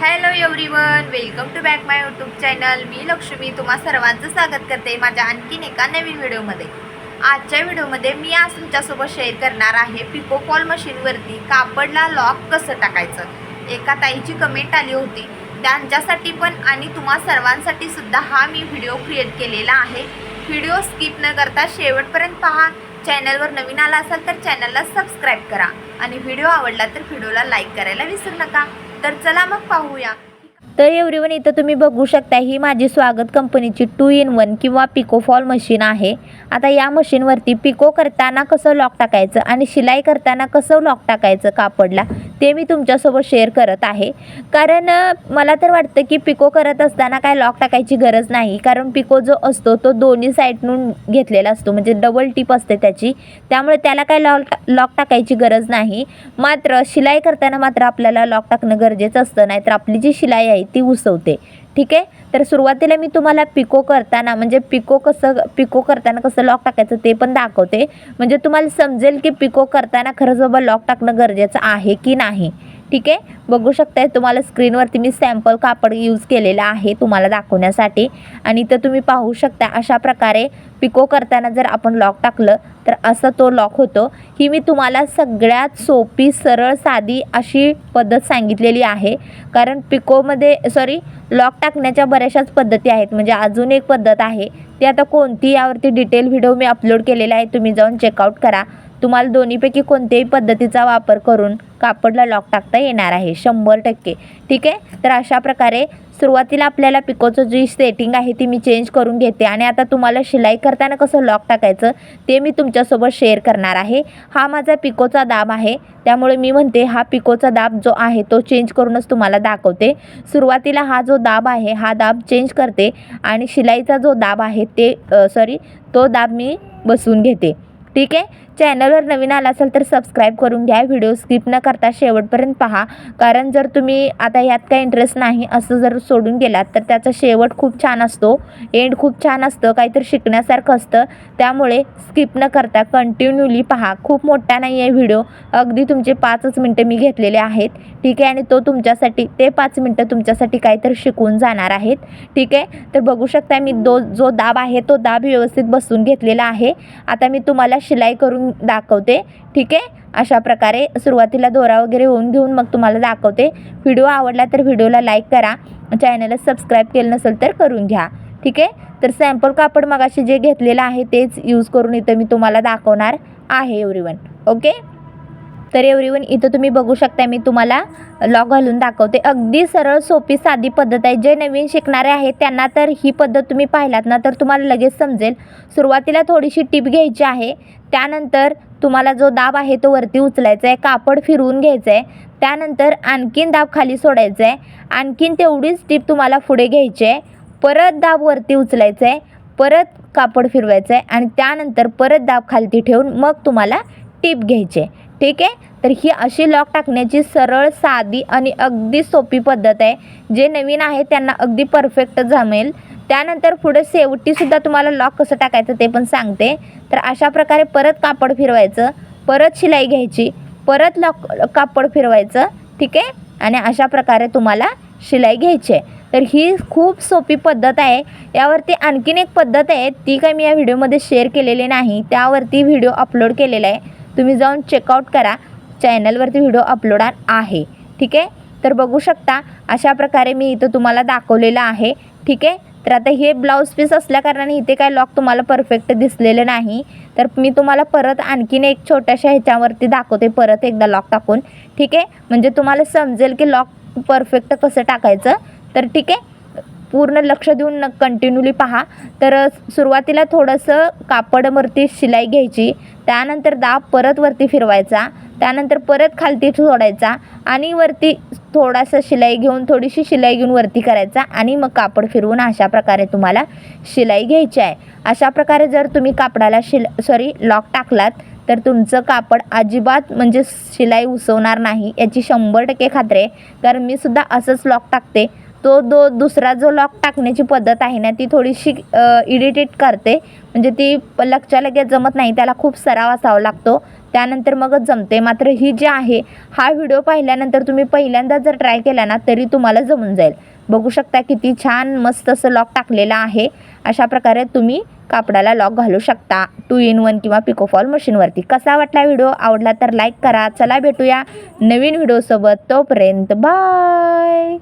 Hello everyone welcome to back my YouTube channel मी लक्ष्मी. तुम्हा सर्वांचं स्वागत करते माझ्या आणखीन एका नवीन व्हिडिओमध्ये. आजच्या व्हिडिओमध्ये मी आज तुमच्यासोबत शेअर करणार आहे पिको फॉल मशीनवरती कापडला लॉक कसं टाकायचं? एका ताईची कमेंट आली होती. त्यांच्यासाठी पण आणि तुम्हा सर्वांसाठी सुद्धा हा मी व्हिडिओ क्रिएट केलेला आहे. व्हिडिओ स्किप न करता शेवटपर्यंत पहा. चॅनलवर नवीन आला असाल तर चॅनलला सबस्क्राईब करा. आणि व्हिडिओ आवडला तर व्हिडिओला लाईक करायला विसरू नका. तर चला मग पाहूया. तर एवरीवन इथं तुम्ही बघू शकता ही माझी स्वागत कंपनीची टू इन वन किंवा पिको फॉल मशीन आहे. आता या मशीनवरती पिको करताना कसं लॉक टाकायचं आणि शिलाई करताना कसं लॉक टाकायचं कापडला? ते मी तुमच्यासोबत शेअर करत आहे. कारण मला तर वाटतं की पिको करत असताना काय लॉक टाकायची गरज नाही. कारण पिको जो असतो तो दोन्ही साईडनून घेतलेला असतो. म्हणजे डबल टीप असते त्याची. त्यामुळे त्याला काय लॉक लॉक टाकायची गरज नाही. मात्र शिलाई करताना मात्र आपल्याला लॉक टाकणं गरजेचं असतं. नाहीतर आपली जी शिलाई आहे ती उसवते. ठीक आहे? तर सुरुवातीला मी तुम्हाला पिको करताना म्हणजे पिको कसं पिको करताना कसं लॉक टाकायचं ते पण दाखवते. म्हणजे तुम्हाला समजेल की पिको करताना खरंच बाबा लॉक टाकणं गरजेचं आहे की नाही. ठीक आहे? बघू शकताय तुम्हाला स्क्रीनवरती मी सॅम्पल कापड यूज केलेलं आहे तुम्हाला दाखवण्यासाठी. आणि तर तुम्ही पाहू शकता अशा प्रकारे पिको करताना जर आपण लॉक टाकलं तर असं तो लॉक होतो. ही मी तुम्हाला सगळ्यात सोपी सरळ साधी अशी पद्धत सांगितलेली आहे. कारण पिकोमध्ये सॉरी लॉक टाकण्याच्या बऱ्याचशाच पद्धती आहेत. म्हणजे अजून एक पद्धत आहे. ती आता कोणती यावरती डिटेल व्हिडिओ मी अपलोड केलेला आहे तुम्ही जाऊन चेकआउट करा. तुम्हाला दोन्हीपैकी कोणत्याही पद्धतीचा वापर करून कापडला लॉक टाकता येणार आहे शंभर टक्के. ठीक आहे? तर अशा प्रकारे सुरुवातीला आपल्याला पिकोचं जी सेटिंग आहे ती मी चेंज करून घेते आणि आता तुम्हाला शिलाई करताना कसं लॉक टाकायचं ते मी तुमच्यासोबत शेअर करणार आहे. हा माझा पिकोचा दाब आहे. त्यामुळे मी म्हणते हा पिकोचा दाब जो आहे तो चेंज करूनच तुम्हाला दाखवते. सुरुवातीला हा जो दाब आहे हा दाब चेंज करते आणि शिलाईचा जो दाब आहे ते सॉरी तो दाब मी बसवून घेते. ठीक आहे? चॅनलवर नवीन आला असेल तर सबस्क्राईब करून घ्या. व्हिडिओ स्किप न करता शेवटपर्यंत पहा. कारण जर तुम्ही आता यात काही इंटरेस्ट नाही असं जर सोडून गेलात तर त्याचा शेवट खूप छान असतो. एंड खूप छान असतं. काहीतरी शिकण्यासारखं असतं. त्यामुळे स्किप न करता कंटिन्यूली पहा. खूप मोठा नाही आहे व्हिडिओ अगदी तुमचे पाचच मिनटं मी घेतलेले आहेत. ठीक आहे? आणि तो तुमच्यासाठी ते पाच मिनटं तुमच्यासाठी काहीतरी शिकून जाणार आहेत. ठीक आहे? तर बघू शकता मी दो जो दाब आहे तो दाब व्यवस्थित बसवून घेतलेला आहे. आता मी तुम्हाला शिलाई करून दाखवते. ठीक आहे? अशा प्रकारे सुरुवातीला दोरा वगैरे होऊन घेऊन मग तुम्हाला दाखवते. व्हिडिओ आवडला तर व्हिडिओला लाईक करा. चॅनलला सबस्क्राईब केलं नसेल तर करून घ्या. ठीक आहे? तर सॅम्पल कापड मगाशी जे घेतलेलं आहे तेच यूज करून इथं मी तुम्हाला दाखवणार आहे एवरीवन ओके तर एव्हरीवन इथं तुम्ही बघू शकता मी तुम्हाला लॉग घालून दाखवते. अगदी सरळ सोपी साधी पद्धत आहे. जे नवीन शिकणारे आहेत त्यांना तर ही पद्धत तुम्ही पाहिलात ना तर तुम्हाला लगेच समजेल. सुरुवातीला थोडीशी टीप घ्यायची आहे. त्यानंतर तुम्हाला जो दाब आहे तो वरती उचलायचा आहे. कापड फिरवून घ्यायचं आहे. त्यानंतर आणखीन दाब खाली सोडायचं आहे. आणखीन तेवढीच टीप तुम्हाला पुढे घ्यायची आहे. परत दाब वरती उचलायचं आहे. परत कापड फिरवायचं आहे. आणि त्यानंतर परत दाब खालती ठेवून मग तुम्हाला टीप घ्यायची आहे. ठीक आहे? तर ही अशी लॉक टाकण्याची सरळ साधी आणि अगदी सोपी पद्धत आहे. जे नवीन आहे त्यांना अगदी परफेक्ट जमेल. त्यानंतर पुढे शेवटीसुद्धा तुम्हाला लॉक कसं टाकायचं ते पण सांगते. तर अशा प्रकारे परत कापड फिरवायचं परत शिलाई घ्यायची परत लॉक कापड फिरवायचं ठीक आहे? आणि अशा प्रकारे तुम्हाला शिलाई घ्यायची आहे. तर ही खूप सोपी पद्धत आहे. यावरती आणखीन एक पद्धत आहे ती काय मी या व्हिडिओमध्ये शेअर केलेली नाही. त्यावरती व्हिडिओ अपलोड केलेला आहे. तुम्ही जाऊन चेकआउट करा. चॅनलवरती व्हिडिओ अपलोड आहे. ठीक आहे? तर बघू शकता अशा प्रकारे मी इथं तुम्हाला दाखवलेलं आहे. ठीक आहे? तर आता हे ब्लाऊज पीस असल्याकारणाने इथे काय लॉक तुम्हाला परफेक्ट दिसलेलं नाही. तर मी तुम्हाला परत आणखीन एक छोट्याशा ह्याच्यावरती दाखवते. परत एकदा लॉक टाकून. ठीक आहे? म्हणजे तुम्हाला समजेल की लॉक परफेक्ट कसं टाकायचं. तर ठीक आहे? पूर्ण लक्ष देऊन कंटिन्यूली पहा. तर सुरुवातीला थोडंसं कापडवरती शिलाई घ्यायची. त्यानंतर दाब परत वरती फिरवायचा. त्यानंतर परत खालती सोडायचा आणि वरती थोडासा शिलाई घेऊन थोडीशी शिलाई घेऊन वरती करायचा आणि मग कापड फिरवून अशा प्रकारे तुम्हाला शिलाई घ्यायची आहे. अशा प्रकारे जर तुम्ही कापडाला शिल सॉरी लॉक टाकलात तर तुमचं कापड अजिबात म्हणजे शिलाई उसवणार नाही. याची शंभर टक्के खात्री आहे. कारण मी सुद्धा असंच लॉक टाकते. तो दो दुसरा जो लॉक टाकण्याची पद्धत आहे ना ती थोडीशी इरिटेट करते. म्हणजे ती लगच्या लगेच जमत नाही त्याला खूप सराव असावा लागतो. त्यानंतर मगच जमते. मात्र ही जी आहे हा व्हिडिओ पाहिल्यानंतर तुम्ही पहिल्यांदा जर ट्राय केला ना तरी तुम्हाला जमून जाईल. बघू शकता किती छान मस्त असं लॉक टाकलेलं आहे. अशा प्रकारे तुम्ही कापडाला लॉक घालू शकता. टू इन वन किंवा पिकोफॉल मशीनवरती कसा वाटला व्हिडिओ आवडला तर लाईक करा. चला भेटूया नवीन व्हिडिओसोबत तोपर्यंत बाय